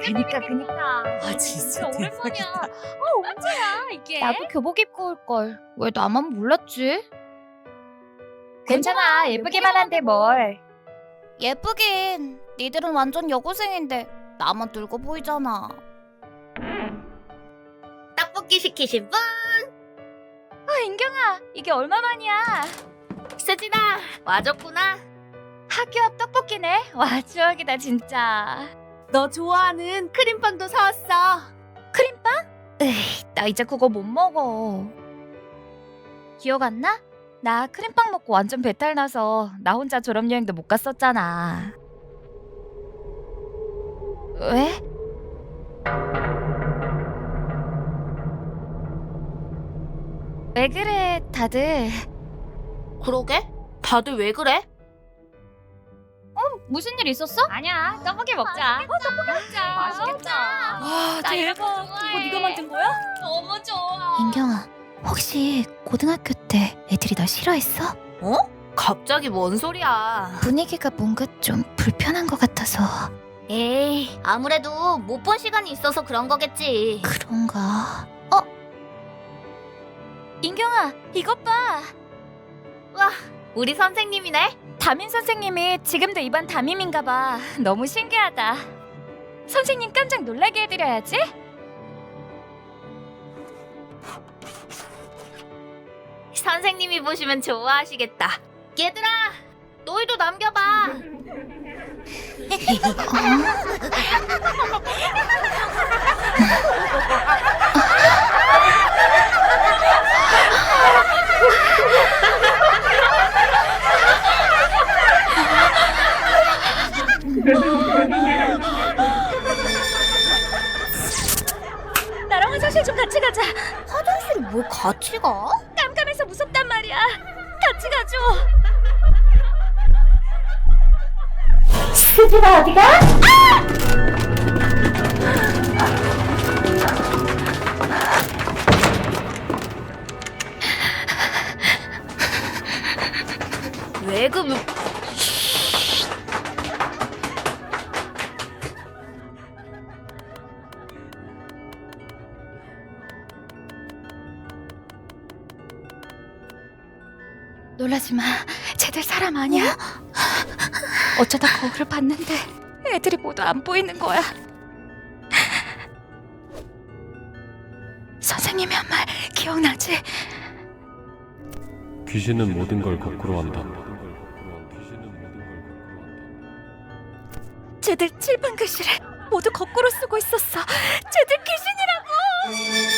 그니까 그니까. 아 진짜 오랜만이야. 대박이다. 아 언제야 이게? 나도 교복 입고 올 걸. 왜 나만 몰랐지? 괜찮아 예쁘기만 한데 뭘? 예쁘긴. 니들은 완전 여고생인데 나만 늙어 보이잖아. 떡볶이 시키신 분? 아 인경아 이게 얼마만이야? 수진아 와줬구나. 학교 앞 떡볶이네. 와 추억이다 진짜. 너 좋아하는 크림빵도 사왔어. 에이 나 이제 그거 못 먹어. 기억 안 나? 나 크림빵 먹고 완전 배탈 나서 나 혼자 졸업여행도 못 갔었잖아. 왜? 왜 그래 다들 그러게? 다들 왜 그래? 무슨 일 있었어? 아니야 떡볶이 먹자. 어, 떡볶이 먹자. 맛있겠다. 와 나 이런 거 대박. 좋아해. 이거 네가 만든 거야? 너무 좋아. 인경아, 혹시 고등학교 때 애들이 널 싫어했어? 어? 갑자기 뭔 소리야? 분위기가 뭔가 좀 불편한 것 같아서 에이 아무래도 못 본 시간이 있어서 그런 거겠지. 그런가? 인경아 이것 봐. 우리 선생님이네. 담임 선생님이 지금도 이반 담임인가 봐. 너무 신기하다. 선생님 깜짝 놀라게 해드려야지. 선생님이 보시면 좋아하시겠다. 얘들아, 너희도 남겨봐. 나랑 화장실 좀 같이 가자. 화장실에 뭘 같이 가? 깜깜해서 무섭단 말이야. 같이 가줘. 왜 그... 놀라지 마. 쟤들 사람 아니야. 어쩌다 거울을 봤는데 애들이 모두 안 보이는 거야. 선생님이 한 말 기억나지? 귀신은 모든 걸 거꾸로 한다. 쟤들 칠판 글씨를 모두 거꾸로 쓰고 있었어. 쟤들 귀신이라고.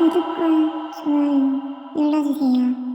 구독과 좋아요 눌러주세요.